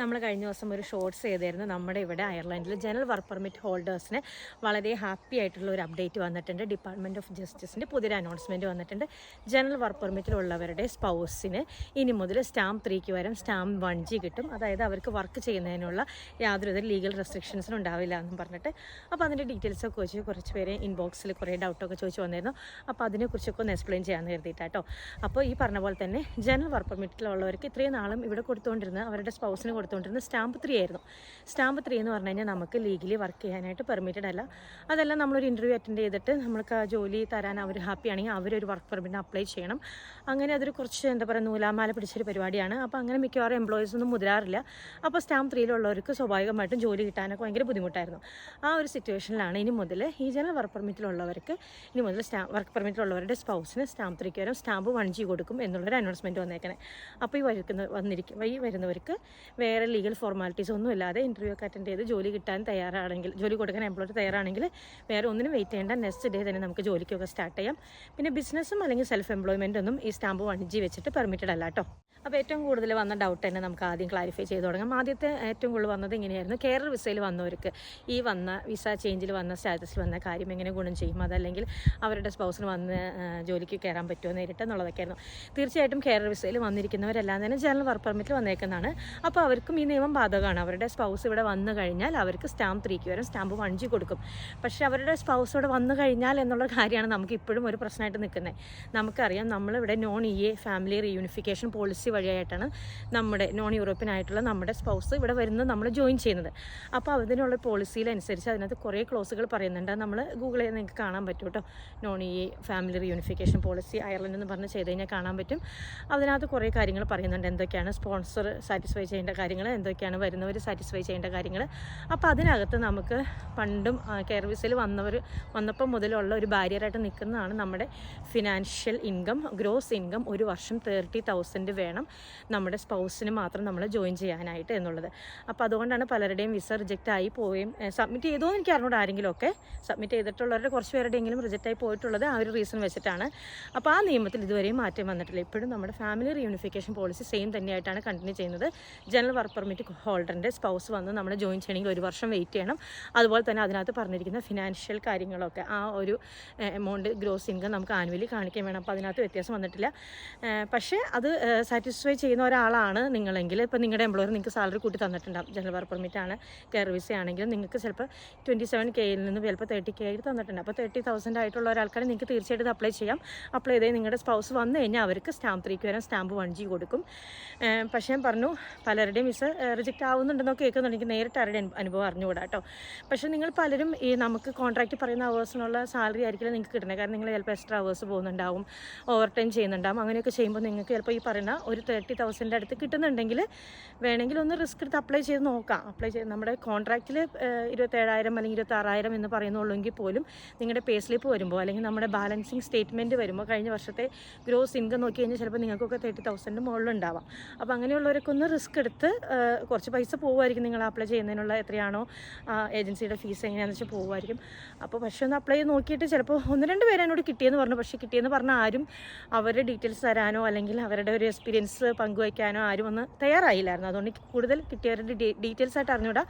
നമ്മൾ കഴിഞ്ഞ ദിവസം ഒരു ഷോർട്സ് ചെയ്തായിരുന്നു. നമ്മുടെ ഇവിടെ അയർലൻഡിൽ ജനറൽ വർക്ക് പെർമിറ്റ് ഹോൾഡേഴ്സിന് വളരെ ഹാപ്പി ആയിട്ടുള്ള ഒരു അപ്ഡേറ്റ് വന്നിട്ടുണ്ട്. ഡിപ്പാർട്ട്മെന്റ് ഓഫ് ജസ്റ്റിസിന്റെ പുതിയൊരു അനൗൺസ്മെന്റ് വന്നിട്ടുണ്ട്. ജനറൽ വർക്ക് പെർമിറ്റിലുള്ളവരുടെ സ്പൗസിന് ഇനി മുതൽ സ്റ്റാമ്പ് ത്രീക്ക് വരും സ്റ്റാമ്പ് വൺ ജി കിട്ടും. അതായത് അവർക്ക് വർക്ക് ചെയ്യുന്നതിനുള്ള യാതൊരു ലീഗൽ റെസ്ട്രിക്ഷൻസും ഉണ്ടാവില്ല എന്നും പറഞ്ഞിട്ട്. അപ്പോൾ അതിന്റെ ഡീറ്റെയിൽസൊക്കെ വെച്ച് കുറച്ച് പേര് ഇൻബോക്സിൽ കുറേ ഡൗട്ടൊക്കെ ചോദിച്ചു വന്നിരുന്നു. അപ്പോൾ അതിനെക്കുറിച്ചൊക്കെ ഒന്ന് എക്സ്പ്ലെയിൻ ചെയ്യാമെന്ന് കരുതിയിട്ടാട്ടോ അപ്പോൾ ഈ പറഞ്ഞ പോലെ തന്നെ ജനറൽ വർക്ക് പെർമിറ്റിലുള്ളവർക്ക് ഇത്രയും നാളും ഇവിടെ കൊടുത്തുകൊണ്ടിരുന്ന അവരുടെ സ്പൗസിന് കൊടുത്തുകൊണ്ടിരുന്ന സ്റ്റാമ്പ് ത്രീ ആയിരുന്നു. സ്റ്റാമ്പ് ത്രീ എന്ന് പറഞ്ഞു കഴിഞ്ഞാൽ നമുക്ക് ലീഗലി വർക്ക് ചെയ്യാനായിട്ട് പെർമിറ്റഡ് അല്ല. അതെല്ലാം നമ്മളൊരു ഇന്റർവ്യൂ അറ്റൻഡ് ചെയ്തിട്ട് നമ്മൾക്ക് ആ ജോലി തരാൻ അവർ ഹാപ്പി ആണെങ്കിൽ അവരൊരു വർക്ക് പെർമിറ്റിന് അപ്ലൈ ചെയ്യണം. അങ്ങനെ അതൊരു കുറച്ച് എന്താ പറയുക നൂലാമാല പിടിച്ചൊരു പരിപാടിയാണ്. അപ്പോൾ അങ്ങനെ മിക്കവാറും എംപ്ലോയീസ് ഒന്നും മുതിരാറില്ല. അപ്പോൾ സ്റ്റാമ്പ് ത്രീയിലുള്ളവർക്ക് സ്വാഭാവികമായിട്ടും ജോലി കിട്ടാനൊക്കെ ഭയങ്കര ബുദ്ധിമുട്ടായിരുന്നു. ആ ഒരു സിറ്റുവേഷനിലാണ് ഇനി മുതൽ ഈ ജനറൽ വർക്ക് പെർമിറ്റിലുള്ളവർക്ക് ഇനി മുതൽ സ്റ്റാ വർക്ക് പെർമിറ്റിലുള്ളവരുടെ സ്പൗസിന് സ്റ്റാമ്പ് ത്രീക്ക് വരും. സ്റ്റാമ്പ് വൺ ജി കൊടുക്കും എന്നുള്ളൊരു അനൗൺസ്മെന്റ് വന്നേക്കണേ. അപ്പോൾ ഈ വരുന്ന വന്നിരിക്കും ഈ വരുന്നവർക്ക് വേറെ ലീഗൽ ഫോർമാലിറ്റീസ് ഒന്നും ഇല്ലാതെ ഇന്റർവ്യൂ ഒക്കെ അറ്റൻഡ് ചെയ്ത് ജോലി കിട്ടാൻ തയ്യാറാണെങ്കിൽ ജോലി കൊടുക്കാൻ എംപ്ലോയർ തയ്യാറാണെങ്കിൽ വേറെ ഒന്നിനും വെയിറ്റ് ചെയ്യേണ്ട നെക്സ്റ്റ് ഡേ തന്നെ നമുക്ക് ജോലിക്കൊക്കെ സ്റ്റാർട്ട് ചെയ്യാം. പിന്നെ ബിസിനസ്സും അല്ലെങ്കിൽ സെൽഫ് എംപ്ലോയ്മെന്റ് ഒന്നും ഈ സ്റ്റാമ്പ് വൺ ജി വെച്ചിട്ട് പെർമിറ്റഡ് അല്ല കേട്ടോ അപ്പോൾ ഏറ്റവും കൂടുതൽ വന്ന ഡൗട്ട് തന്നെ നമുക്ക് ആദ്യം ക്ലാരിഫൈ ചെയ്ത് തുടങ്ങാം. ആദ്യത്തെ ഏറ്റവും കൂടുതൽ വന്നത് ഇങ്ങനെയായിരുന്നു. കേരള വിസയിൽ വന്നവർക്ക് ഈ വന്ന വിസ ചേഞ്ചിൽ വന്ന സ്റ്റാറ്റസിൽ വന്ന കാര്യം എങ്ങനെ ഗുണം ചെയ്യും? അതല്ലെങ്കിൽ അവരുടെ സ്പൗസിന് വന്ന് ജോലിക്ക് കയറാൻ പറ്റുമോ നേരിട്ട് എന്നുള്ളതൊക്കെയായിരുന്നു തീർച്ചയായിട്ടും കേരള വിസയിൽ വന്നിരിക്കുന്നവരെല്ലാം തന്നെ ജനറൽ വർക്ക് പെർമിറ്റിൽ വന്നേക്കുന്നതാണ്. അപ്പോൾ അവർക്കും ഈ നിയമം ബാധകമാണ്. അവരുടെ സ്പൗസ് ഇവിടെ വന്നു കഴിഞ്ഞാൽ അവർക്ക് സ്റ്റാമ്പ് ത്രീക്ക് വരും. സ്റ്റാമ്പ് ജി കൊടുക്കും. പക്ഷേ അവരുടെ സ്പൗസ് ഇവിടെ വന്നു കഴിഞ്ഞാൽ എന്നുള്ള കാര്യമാണ് നമുക്ക് ഇപ്പോഴും ഒരു പ്രശ്നമായിട്ട് നിൽക്കുന്നത്. നമുക്കറിയാം നമ്മളിവിടെ non E A family reunification policy വഴിയായിട്ടാണ് നമ്മുടെ നോൺ യൂറോപ്യൻ ആയിട്ടുള്ള നമ്മുടെ സ്പൗസ് ഇവിടെ വരുന്നത് നമ്മൾ ജോയിൻ ചെയ്യുന്നത്. അപ്പോൾ അതിനുള്ള പോളിസിയിലനുസരിച്ച് അതിനകത്ത് കുറേ ക്ലോസുകൾ പറയുന്നുണ്ട്. നമ്മൾ ചെയ്ത് നിങ്ങൾക്ക് കാണാൻ പറ്റും കേട്ടോ. Non E family reunification policy Ireland എന്ന് പറഞ്ഞ് ചെയ്ത് കഴിഞ്ഞാൽ കാണാൻ പറ്റും. അതിനകത്ത് കുറേ കാര്യങ്ങൾ പറയുന്നുണ്ട്. എന്തൊക്കെയാണ് സ്പോൺസർ സാറ്റിസ്ഫൈ ചെയ്യേണ്ട കാര്യങ്ങൾ എന്തൊക്കെയാണ് വരുന്നവർ സാറ്റിസ്ഫൈ ചെയ്യേണ്ട കാര്യങ്ങൾ അപ്പോൾ അതിനകത്ത് നമുക്ക് പണ്ടും കെയർ വിസയിൽ വന്നവർ വന്നപ്പോൾ മുതലുള്ള ഒരു ബാരിയറായിട്ട് നിൽക്കുന്നതാണ് നമ്മുടെ ഫിനാൻഷ്യൽ ഇൻകം ഗ്രോസ് ഇൻകം ഒരു വർഷം തേർട്ടി തൗസൻഡ് വേണം നമ്മുടെ സ്പൗസിന് മാത്രം നമ്മൾ ജോയിൻ ചെയ്യാനായിട്ട് എന്നുള്ളത്. അപ്പോൾ അതുകൊണ്ടാണ് പലരുടെയും വിസ റിജക്റ്റ് ആയി പോവുകയും സബ്മിറ്റ് ചെയ്തോ എനിക്ക് അറിഞ്ഞൂടെ ആരെങ്കിലും ഒക്കെ സബ്മിറ്റ് ചെയ്തിട്ടുള്ളവരുടെ കുറച്ച് പേരുടെയെങ്കിലും റിജക്റ്റ് ആയി പോയിട്ടുള്ളത് ആ ഒരു റീസൺ വെച്ചിട്ടാണ്. അപ്പോൾ ആ നിയമത്തിൽ ഇതുവരെയും മാറ്റം വന്നിട്ടില്ല. ഇപ്പോഴും നമ്മുടെ ഫാമിലി റീയൂണിഫിക്കേഷൻ പോളിസി സെയിം തന്നെയായിട്ടാണ് കണ്ടിന്യൂ ചെയ്യുന്നത്. ജനറൽ വർക്ക് പെർമിറ്റ് ഹോൾഡറിന്റെ സ്പൗസ് വന്ന് നമ്മൾ ജോയിൻ ചെയ്യണമെങ്കിൽ ഒരു വർഷം വെയിറ്റ് ചെയ്യണം. അതുപോലെ തന്നെ അതിനകത്ത് പറഞ്ഞിരിക്കുന്ന ഫിനാൻഷ്യൽ കാര്യങ്ങളൊക്കെ ആ ഒരു എമൗണ്ട് ഗ്രോസ് ഇൻകം നമുക്ക് ആനുവലി കാണിക്കാൻ വേണം. അപ്പോൾ അതിനകത്ത് വ്യത്യാസം വന്നിട്ടില്ല. പക്ഷേ അത് സാറ്റിസ്ഫൈ ചെയ്യുന്ന ഒരാളാണ് നിങ്ങളെങ്കിൽ ഇപ്പോൾ നിങ്ങളുടെ എംപ്ലോയർ നിങ്ങൾക്ക് സാലറി കൂട്ടി തന്നിട്ടുണ്ടാകും ജനറൽ വർക്ക് പെർമിറ്റ് ആണ് കെയർ വിസ ആണെങ്കിലും നിങ്ങൾക്ക് ചിലപ്പോൾ ട്വന്റി സെവൻ കെയിൽ നിന്ന് ചിലപ്പോൾ തേർട്ടി കെ ആയിട്ട് തന്നിട്ടുണ്ട്. അപ്പോൾ തേർട്ടി തൗസൻഡ് ആയിട്ടുള്ള ഒരാൾക്കാരെ നിങ്ങൾക്ക് തീർച്ചയായിട്ടും അപ്ലൈ ചെയ്യാം. അപ്ലൈ ചെയ്ത് നിങ്ങളുടെ സ്പൗസ് വന്നു കഴിഞ്ഞാൽ അവർക്ക് സ്റ്റാമ്പ് ത്രീക്ക് വരാൻ സ്റ്റാമ്പ് വൺ ജി കൊടുക്കും. പക്ഷേ പറഞ്ഞു പലരുടെയും വിസ റിജക്റ്റ് ആവുന്നുണ്ടെന്നൊക്കെ കേൾക്കുന്നുണ്ട്. എനിക്ക് നേരിട്ട് അവരുടെ അനുഭവം അറിഞ്ഞുകൂടാ കേട്ടോ പക്ഷേ നിങ്ങൾ പലരും ഈ നമുക്ക് കോൺട്രാക്റ്റ് പറയുന്ന അവേഴ്സിനുള്ള സാലറി ആയിരിക്കില്ല നിങ്ങൾക്ക് കിട്ടണേ കാരണം നിങ്ങൾ ചിലപ്പോൾ എക്സ്ട്രാ അവേഴ്സ് പോകുന്നുണ്ടാവും ഓവർ ടൈം ചെയ്യുന്നുണ്ടാവും അങ്ങനെയൊക്കെ ചെയ്യുമ്പോൾ നിങ്ങൾക്ക് ചിലപ്പോൾ ഈ പറയുന്ന ഒരു തേർട്ടി തൗസൻഡിന്റെ അടുത്ത് കിട്ടുന്നുണ്ടെങ്കിൽ വേണമെങ്കിൽ ഒന്ന് റിസ്ക് എടുത്ത് അപ്ലൈ ചെയ്ത് നോക്കാം. അപ്ലൈ ചെയ്ത് നമ്മുടെ കോൺട്രാക്റ്റിൽ ഇരുപത്തേഴായിരം അല്ലെങ്കിൽ ഇരുപത്താറായിരം എന്ന് പറയുന്നുള്ളെങ്കിൽ പോലും നിങ്ങളുടെ പേ സ്ലിപ്പ് വരുമ്പോൾ അല്ലെങ്കിൽ നമ്മുടെ ബാലൻസിങ് സ്റ്റേറ്റ്മെന്റ് വരുമ്പോൾ കഴിഞ്ഞ വർഷത്തെ ഗ്രോസ് ഇൻകം നോക്കി കഴിഞ്ഞാൽ ചിലപ്പോൾ നിങ്ങൾക്കൊക്കെ തേർട്ടി തൗസൻഡ് മുകളിലുണ്ടാവാം അപ്പോൾ അങ്ങനെയുള്ളവരൊക്കെ ഒന്ന് റിസ്ക് എടുത്ത് കുറച്ച് പൈസ പോകുമായിരിക്കും നിങ്ങൾ അപ്ലൈ ചെയ്യുന്നതിനുള്ള എത്രയാണോ ഏജൻസിയുടെ ഫീസ് എങ്ങനെയാണെന്ന് വെച്ചാൽ പോകുമായിരിക്കും അപ്പോൾ പക്ഷേ ഒന്ന് അപ്ലൈ നോക്കിയിട്ട് ചിലപ്പോൾ ഒന്ന് രണ്ട് പേര് എന്നോട് കിട്ടിയെന്ന് പറഞ്ഞു. പക്ഷേ കിട്ടിയെന്ന് പറഞ്ഞാൽ ആരും അവരുടെ ഡീറ്റെയിൽസ് തരാനോ അല്ലെങ്കിൽ അവരുടെ ഒരു എക്സ്പീരിയൻസ് പങ്കുവയ്ക്കാനോ ആരും ഒന്ന് തയ്യാറായില്ലായിരുന്നു. അതുകൊണ്ട് കൂടുതൽ കിട്ടിയവരുടെ ഡീറ്റെയിൽസ് ആയിട്ട് അറിഞ്ഞൂടാ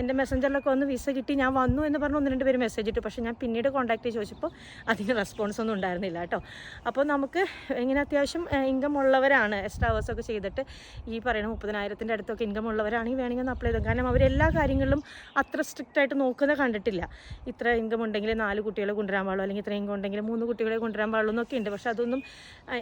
എന്റെ മെസ്സഞ്ചറിലൊക്കെ ഒന്ന് വിസ കിട്ടി ഞാൻ വന്നു എന്ന് പറഞ്ഞ് ഒന്ന് രണ്ട് പേര് മെസ്സേജ് ഇട്ടു. പക്ഷേ ഞാൻ പിന്നീട് കോൺടാക്ട് ചോദിച്ചപ്പോൾ അതിന് റെസ്പോൺസ് ഒന്നും ഉണ്ടായിരുന്നില്ല കേട്ടോ. അപ്പോൾ നമുക്ക് ഇങ്ങനെ അത്യാവശ്യം ഇൻകം ഉള്ളവരാണ് എക്സ്ട്രാ അവേഴ്സൊക്കെ ചെയ്തിട്ട് ഈ പറയുന്ന മുപ്പതിനായിരത്തിന്റെ അടുത്തൊക്കെ ഇൻകം ഉള്ളവരാണെങ്കിൽ വേണമെങ്കിൽ അപ്ലൈ ചെയ്തു. കാരണം അവരെല്ലാ കാര്യങ്ങളിലും അത്ര സ്ട്രിക്റ്റ് ആയിട്ട് നോക്കുന്ന കണ്ടിട്ടില്ല. ഇത്ര ഇൻകം ഉണ്ടെങ്കിൽ നാല് കുട്ടികളെ കൊണ്ടുവരാൻ പാടുള്ളൂ അല്ലെങ്കിൽ ഇത്ര ഇൻകം ഉണ്ടെങ്കിൽ മൂന്ന് കുട്ടികളെ കൊണ്ടുവരാൻ പാടുള്ളൂ എന്നൊക്കെ ഉണ്ട്. പക്ഷെ അതൊന്നും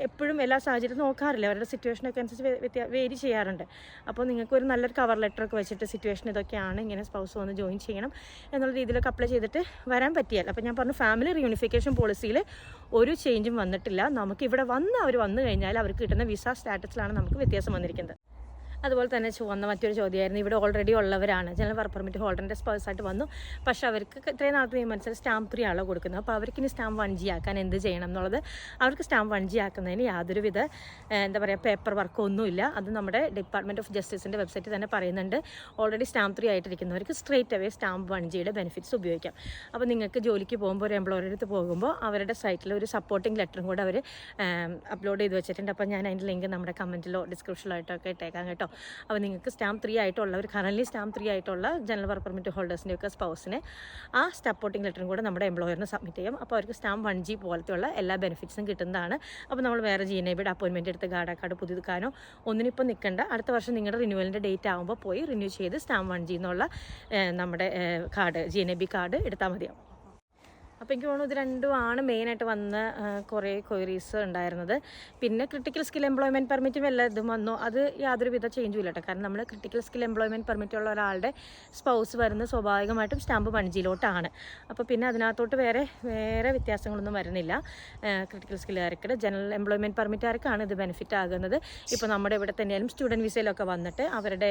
എപ്പോഴും എല്ലാ സാഹചര്യത്തിലും നോക്കാറില്ല. അവരുടെ സിറ്റുവേഷനൊക്കെ അനുസരിച്ച് വേരി ചെയ്യാറുണ്ട്. അപ്പോൾ നിങ്ങൾക്ക് ഒരു നല്ലൊരു കവർ ലെറ്റർ ഒക്കെ വെച്ചിട്ട് സിറ്റുവേഷൻ ഇതൊക്കെയാണ് ഇങ്ങനെ സ്പൗസ് വന്ന് ജോയിൻ ചെയ്യണം എന്നുള്ള രീതിയിലൊക്കെ അപ്ലൈ ചെയ്തിട്ട് വരാൻ പറ്റിയാൽ. അപ്പോൾ ഞാൻ പറഞ്ഞു ഫാമിലി റീയൂണിഫിക്കേഷൻ പോളിസിയിൽ ഒരു ചേഞ്ചും വന്നിട്ടില്ല. നമുക്ക് ഇവിടെ വന്ന് അവർ വന്നു കഴിഞ്ഞാൽ അവർക്ക് കിട്ടുന്ന വിസ സ്റ്റാറ്റസിലാണ് നമുക്ക് വ്യത്യാസം വന്നിരിക്കുന്നത്. അതുപോലെ തന്നെ ചുവന്ന മറ്റൊരു ചോദ്യമായിരുന്നു. ഇവിടെ ഓൾറെഡി ഉള്ളവരാണ്. ജനറൽ വർക്ക് പെർമിറ്റ് ഹോൾഡറിന്റെ സ്പേഴ്സായിട്ട് വന്നു. പക്ഷേ അവർക്ക് ഇത്രയും നാളത്തെ നിയമം അനുസരിച്ച് സ്റ്റാമ്പ് ത്രീ ആണല്ലോ കൊടുക്കുന്നത്. അപ്പോൾ അവർക്ക് ഇനി സ്റ്റാമ്പ് വൺ ജി ആക്കാൻ എന്ത് ചെയ്യണം എന്നുള്ളത് അവർക്ക് സ്റ്റാമ്പ് വൺ ജി ആക്കുന്നതിന് യാതൊരുവിധ എന്താ പറയുക പേപ്പർ വർക്ക് ഒന്നുമില്ല. അത് നമ്മുടെ ഡിപ്പാർട്ട്മെന്റ് ഓഫ് ജസ്റ്റിസിന്റെ വെബ്സൈറ്റിൽ തന്നെ പറയുന്നുണ്ട്. ഓൾറെഡി സ്റ്റാമ്പ് ത്രീ ആയിട്ടിരിക്കുന്നവർക്ക് സ്ട്രേറ്റ് അവേ സ്റ്റാമ്പ് വൺ ജിയുടെ ബെനിഫിറ്റ്സ് ഉപയോഗിക്കാം. അപ്പോൾ നിങ്ങൾക്ക് ജോലിക്ക് പോകുമ്പോൾ ഒരു എംപ്ലോയറുടെ അടുത്ത് പോകുമ്പോൾ അവരുടെ സൈറ്റിൽ ഒരു സപ്പോർട്ടിംഗ് ലെറ്ററും കൂടെ അവർ അപ്ലോഡ് ചെയ്ത് വെച്ചിട്ടുണ്ട്. അപ്പോൾ ഞാൻ അതിന്റെ ലിങ്ക് നമ്മുടെ കമന്റിലോ ഡിസ്ക്രിപ്ഷനിലോ ആയിട്ടൊക്കെ ഇട്ടേക്കാം കേട്ടോ. അപ്പോൾ നിങ്ങൾക്ക് സ്റ്റാമ്പ് ത്രീ ഒരു കറൻലി സ്റ്റാമ്പ് ത്രീ ആയിട്ടുള്ള ജനറൽ വർക്ക് പെർമിറ്റ് ഹോൾഡേഴ്സിന്റെ ഒക്കെ സ്പൗസിനെ ആ സപ്പോർട്ടിംഗ് ലെറ്ററും കൂടെ നമ്മുടെ എംപ്ലോയറിന് സബ്മിറ്റ് ചെയ്യും. അപ്പോൾ അവർക്ക് സ്റ്റാമ്പ് വൺ ജി പോലത്തെയുള്ള എല്ലാ ബെനിഫിറ്റ്സും കിട്ടുന്നതാണ്. അപ്പോൾ നമ്മൾ വേറെ ജി എൻ ഐ ബിയുടെ അപ്പോയിൻമെന്റ് എടുത്ത് ഗാർഡ് കാർഡ് പുതുക്കാനോ ഒന്നിനിപ്പോൾ നിൽക്കേണ്ട. അടുത്ത വർഷം നിങ്ങളുടെ റിന്യൂവലിന്റെ ഡേറ്റ് ആകുമ്പോൾ പോയി റിന്യൂ ചെയ്ത് സ്റ്റാമ്പ് വൺ ജി എന്നുള്ള നമ്മുടെ card G N I B card എടുത്താൽ മതിയാവും. അപ്പോൾ എനിക്ക് തോന്നുന്നു ഇത് രണ്ടുമാണ് മെയിനായിട്ട് വന്ന കുറേ ക്വയറീസ് ഉണ്ടായിരുന്നത്. പിന്നെ ക്രിട്ടിക്കൽ സ്കിൽ എംപ്ലോയ്മെന്റ് പെർമിറ്റും എല്ലാം ഇതും വന്നു. അത് യാതൊരുവിധ ചേഞ്ചും ഇല്ല കേട്ടോ. കാരണം നമ്മൾ ക്രിട്ടിക്കൽ സ്കിൽ എംപ്ലോയ്മെന്റ് പെർമിറ്റ് ഉള്ള ഒരാളുടെ സ്പൗസ് വരുന്നത് സ്വാഭാവികമായിട്ടും സ്റ്റാമ്പ് പണിജിയിലോട്ടാണ്. അപ്പോൾ പിന്നെ അതിനകത്തോട്ട് വേറെ വേറെ വ്യത്യാസങ്ങളൊന്നും വരുന്നില്ല. ക്രിട്ടിക്കൽ സ്കില്ലുകാർക്ക് ജനറൽ എംപ്ലോയ്മെന്റ് പെർമിറ്റുകാർക്കാണ് ഇത് ബെനിഫിറ്റ് ആകുന്നത്. ഇപ്പോൾ നമ്മുടെ ഇവിടെ തന്നെയാലും സ്റ്റുഡന്റ് വിസയിലൊക്കെ വന്നിട്ട് അവരുടെ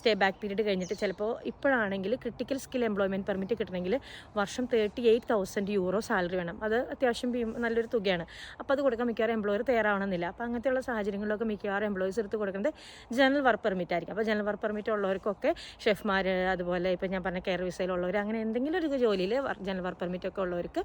സ്റ്റേ ബാക്ക് പീരീഡ് കഴിഞ്ഞിട്ട് ചിലപ്പോൾ ഇപ്പോഴാണെങ്കിൽ ക്രിട്ടിക്കൽ സ്കിൽ എംപ്ലോയ്മെന്റ് പെർമിറ്റ് കിട്ടണമെങ്കിൽ വർഷം thirty eight thousand euro salary വേണം. അത് അത്യാവശ്യം നല്ലൊരു തുകയാണ്. അപ്പോൾ അത് കൊടുക്കാൻ മിക്കവാറും എംപ്ലോയർ തയ്യാറാവണമെന്നില്ല. അപ്പോൾ അങ്ങനത്തെയുള്ള സാഹചര്യങ്ങളിലൊക്കെ മിക്കവാറും എംപ്ലോയീസ് എടുത്ത് കൊടുക്കുന്നത് ജനറൽ വർക്ക് പെർമിറ്റ് ആയിരിക്കും. അപ്പോൾ ജനറൽ വർക്ക് പെർമിറ്റ് ഉള്ളവർക്കൊക്കെ ഷെഫ്മാർ അതുപോലെ ഇപ്പോൾ ഞാൻ പറഞ്ഞ കെയർ വിസയിലുള്ളവർ അങ്ങനെ എന്തെങ്കിലും ഒരു ജോലിയിൽ ജനറൽ വർക്ക് പെർമിറ്റ് ഒക്കെ ഉള്ളവർക്ക്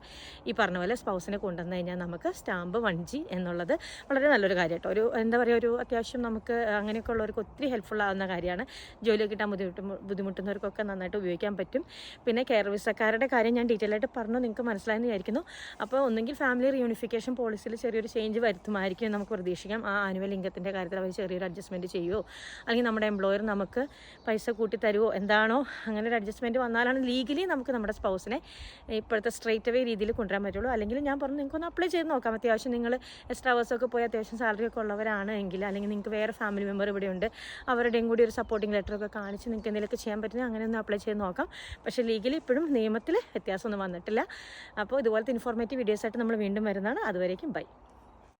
ഈ പറഞ്ഞ പോലെ സ്പൗസിനെ കൊണ്ടുവന്നു കഴിഞ്ഞാൽ നമുക്ക് സ്റ്റാമ്പ് ജി എന്നുള്ളത് വളരെ നല്ലൊരു കാര്യം കേട്ടോ ഒരു എന്താ പറയുക ഒരു അത്യാവശ്യം നമുക്ക് അങ്ങനെയൊക്കെ ഉള്ളവർക്ക് ഒത്തിരി ഹെൽപ്ഫുൾ ആവുന്ന കാര്യമാണ്. ജോലി കിട്ടാൻ ബുദ്ധിമുട്ട് ബുദ്ധിമുട്ടുന്നവർക്കൊക്കെ നന്നായിട്ട് ഉപയോഗിക്കാൻ പറ്റും. പിന്നെ കെയർ വിസക്കാരുടെ കാര്യം ഞാൻ ഡീറ്റെയിൽ ആയിട്ട് പറഞ്ഞു. നിങ്ങൾക്ക് മനസ്സിലായെന്ന് വിചാരിക്കുന്നു. അപ്പോൾ ഒന്നെങ്കിൽ ഫാമിലി റീയൂണിഫിക്കേഷൻ പോളിസിയിൽ ചെറിയൊരു ചേഞ്ച് വരുത്തുമായിരിക്കും നമുക്ക് പ്രതീക്ഷിക്കാം. ആ ആനുവൽ ഇൻകത്തിന്റെ കാര്യത്തിൽ അവർ ചെറിയൊരു അഡ്ജസ്റ്റ്മെന്റ് ചെയ്യുമോ അല്ലെങ്കിൽ നമ്മുടെ എംപ്ലോയർ നമുക്ക് പൈസ കൂട്ടി തരുമോ എന്താണോ? അങ്ങനെ ഒരു അഡ്ജസ്റ്റ്മെന്റ് വന്നാലാണ് ലീഗലി നമുക്ക് നമ്മുടെ സ്പൗസിനെ ഇപ്പോഴത്തെ സ്ട്രേറ്റ് അവേ രീതിയിൽ കൊണ്ടുവരാൻ പറ്റുള്ളൂ. അല്ലെങ്കിൽ ഞാൻ പറഞ്ഞു നിങ്ങൾക്കൊന്ന് അപ്ലൈ ചെയ്ത് നോക്കാം. അത്യാവശ്യം നിങ്ങൾ എക്സ്ട്രാ ഒക്കെ പോയി അത്യാവശ്യം സാലറി ഒക്കെ ഉള്ളവരാണ് എങ്കിൽ അല്ലെങ്കിൽ നിങ്ങൾക്ക് വേറെ ഫാമിലി മെമ്പർ ഇവിടെ ഉണ്ട് അവരുടെയും കൂടി ഒരു സപ്പോർട്ടിംഗ് ലെറ്റർ ഒക്കെ കാണിച്ച് നിങ്ങൾക്ക് എന്തെങ്കിലുമൊക്കെ ചെയ്യാൻ പറ്റുന്ന അങ്ങനെ ഒന്ന് അപ്ലൈ ചെയ്ത് നോക്കാം. പക്ഷേ ലീഗലി ഇപ്പോഴും നിയമത്തിൽ വ്യത്യാസമൊന്നും വന്നിട്ടില്ല. അപ്പോൾ ഇതുപോലത്തെ ഇൻഫോർമേറ്റീവ് വീഡിയോസായിട്ട് നമ്മൾ വീണ്ടും വരുന്നതാണ്. അതുവരേക്കും ബൈ